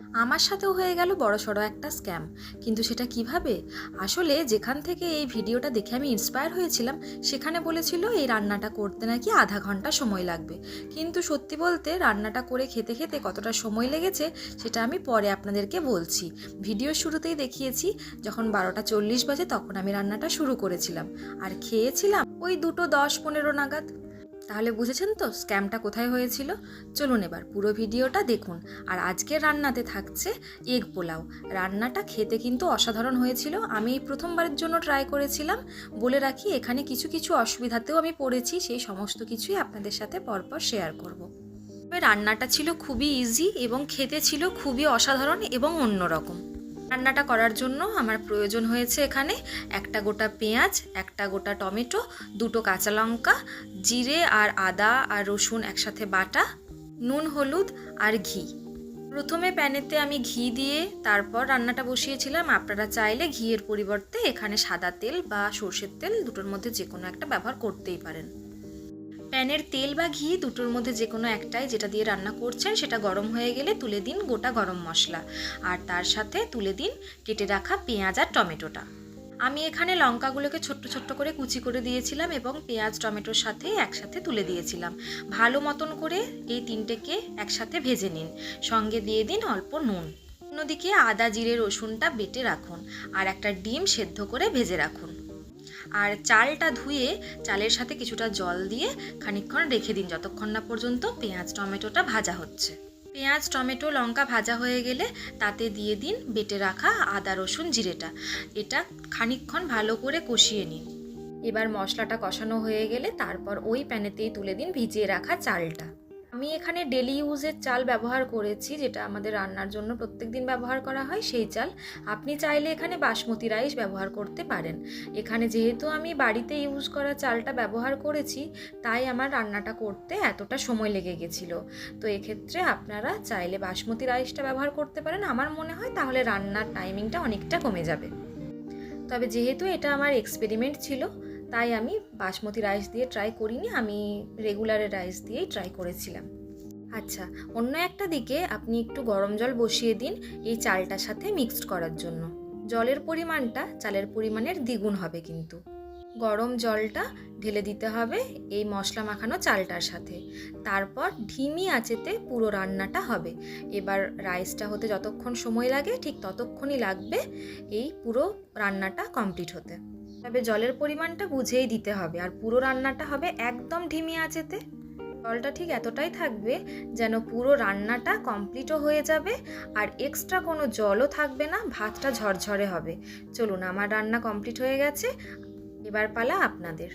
আমার সাথেও হয়ে গেল বড় সড়ো একটা স্ক্যাম। কিন্তু সেটা কীভাবে? আসলে যেখান থেকে এই ভিডিওটা দেখে আমি ইন্সপায়ার হয়েছিলাম, সেখানে বলেছিল এই রান্নাটা করতে নাকি আধা ঘণ্টা সময় লাগবে। কিন্তু সত্যি বলতে রান্নাটা করে খেতে খেতে কতটা সময় লেগেছে, সেটা আমি পরে আপনাদেরকে বলছি। ভিডিও শুরুতেই দেখিয়েছি, যখন বারোটা চল্লিশ বাজে তখন আমি রান্নাটা শুরু করেছিলাম। আর খেয়েছিলাম ওই দুটো দশ পনেরো নাগাদ। তাহলে বুঝেছেন তো স্ক্যামটা কোথায় হয়েছিল? চলুন এবার পুরো ভিডিওটা দেখুন। আর আজকের রান্নাতে থাকছে এগ পোলাও। রান্নাটা খেতে কিন্তু অসাধারণ হয়েছিল। আমি এই প্রথমবারের জন্য ট্রাই করেছিলাম। বলে রাখি, এখানে কিছু কিছু অসুবিধাতেও আমি পড়েছি। সেই সমস্ত কিছুই আপনাদের সাথে পরপর শেয়ার করব। রান্নাটা ছিল খুবই ইজি এবং খেতে ছিল খুবই অসাধারণ এবং অন্যরকম। রান্নাটা করার জন্য আমার প্রয়োজন হয়েছে এখানে একটা গোটা পেঁয়াজ, একটা গোটা টমেটো, দুটো কাঁচা লঙ্কা, জিরে আর আদা আর রসুন একসাথে বাটা, নুন, হলুদ আর ঘি। প্রথমে প্যানেতে আমি ঘি দিয়ে তারপর রান্নাটা বসিয়েছিলাম। আপনারা চাইলে ঘিয়ের পরিবর্তে এখানে সাদা তেল বা সর্ষের তেল দুটোর মধ্যে যে কোনো একটা ব্যবহার করতেই পারেন। প্যানের তেল বা ঘি দুটোর মধ্যে যে কোনো একটাই যেটা দিয়ে রান্না করছেন, সেটা গরম হয়ে গেলে তুলে দিন গোটা গরম মশলা। আর তার সাথে তুলে দিন কেটে রাখা পেঁয়াজ আর টমেটোটা। আমি এখানে লঙ্কাগুলোকে ছোট্ট ছোট্ট করে কুচি করে দিয়েছিলাম এবং পেঁয়াজ, টমেটোর সাথে একসাথে তুলে দিয়েছিলাম। ভালো মতন করে এই তিনটেকে একসাথে ভেজে নিন। সঙ্গে দিয়ে দিন অল্প নুন। অন্যদিকে আদা, জিরে, রসুনটা বেটে রাখুন। আর একটা ডিম সেদ্ধ করে ভেজে রাখুন। আর চালটা ধুয়ে চালের সাথে কিছুটা জল দিয়ে খানিকক্ষণ রেখে দিন, যতক্ষণ না পর্যন্ত পেঁয়াজ টমেটোটা ভাজা হচ্ছে। পেঁয়াজ, টমেটো, লঙ্কা ভাজা হয়ে গেলে তাতে দিয়ে দিন বেটে রাখা আদা, রসুন জিরেটা। এটা খানিকক্ষণ ভালো করে কষিয়ে নিন। এবার মশলাটা কষানো হয়ে গেলে তারপর ওই প্যানেতেই তুলে দিন ভিজিয়ে রাখা চালটা। আমি এখানে ডেলি ইউজের চাল ব্যবহার করেছি, যেটা আমাদের রান্নার জন্য প্রত্যেক দিন ব্যবহার করা হয়, সেই চাল। আপনি চাইলে এখানে বাসমতি রাইস ব্যবহার করতে পারেন। এখানে যেহেতু আমি বাড়িতে ইউজ করা চালটা ব্যবহার করেছি, তাই আমার রান্নাটা করতে এতটা সময় লেগে গেছিল। তো এক্ষেত্রে আপনারা চাইলে বাসমতি রাইসটা ব্যবহার করতে পারেন। আমার মনে হয় তাহলে রান্নার টাইমিংটা অনেকটা কমে যাবে। তবে যেহেতু এটা আমার এক্সপেরিমেন্ট ছিল তাই আমি বাসমতি রাইস দিয়ে ট্রাই করিনি, আমি রেগুলারের রাইস দিয়েই ট্রাই করেছিলাম। আচ্ছা অন্য একটা দিকে আপনি একটু গরম জল বসিয়ে দিন এই চালটার সাথে মিক্সড করার জন্য। জলের পরিমাণটা চালের পরিমাণের দ্বিগুণ হবে কিন্তু। গরম জলটা ঢেলে দিতে হবে এই মশলা মাখানো চালটার সাথে। তারপর ধিমি আঁচেতে পুরো রান্নাটা হবে। এবার রাইসটা হতে যতক্ষণ সময় লাগে, ঠিক ততক্ষণই লাগবে এই পুরো রান্নাটা কমপ্লিট হতে। তবে জলের পরিমাণটা বুঝেই দিতে হবে। আর পুরো রান্নাটা হবে একদম ঢিমি আঁচেতে। জলটা ঠিক এতটাই থাকবে যেন পুরো রান্নাটা কমপ্লিটও হয়ে যাবে আর এক্সট্রা কোনো জলও থাকবে না, ভাতটা ঝরঝরে হবে। চলুন, আমার রান্না কমপ্লিট হয়ে গেছে। এবার পালা আপনাদের।